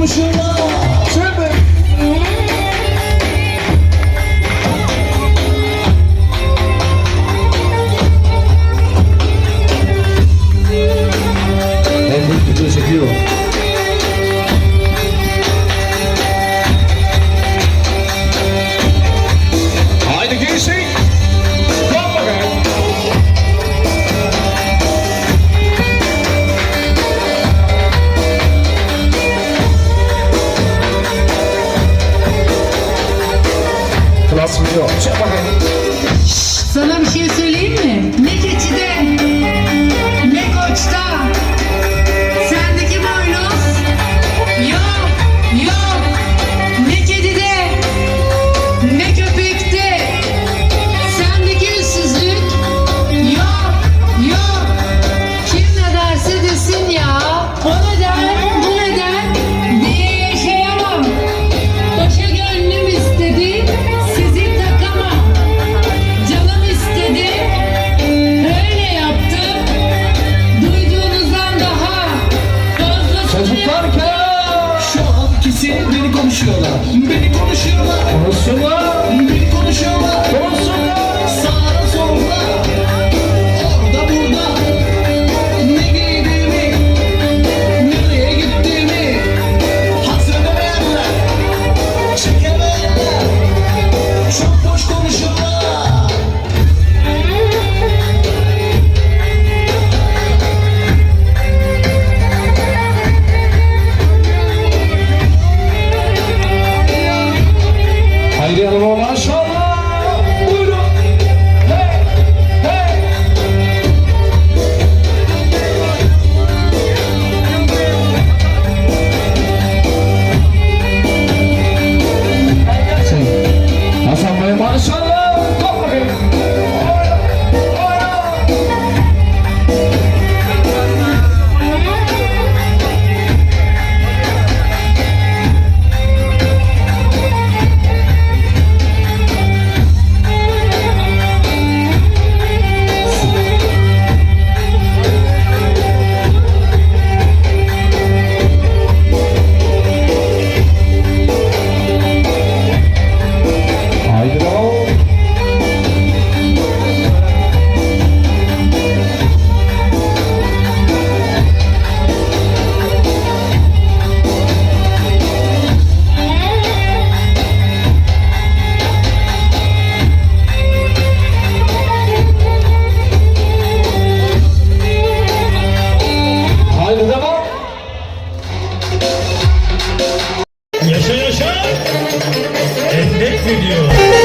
Komşular Trzeba konuşuyorlar. Beni konuşuyorlar. Konuşuyorlar. Beni konuşuyorlar. আইরে মামা update video.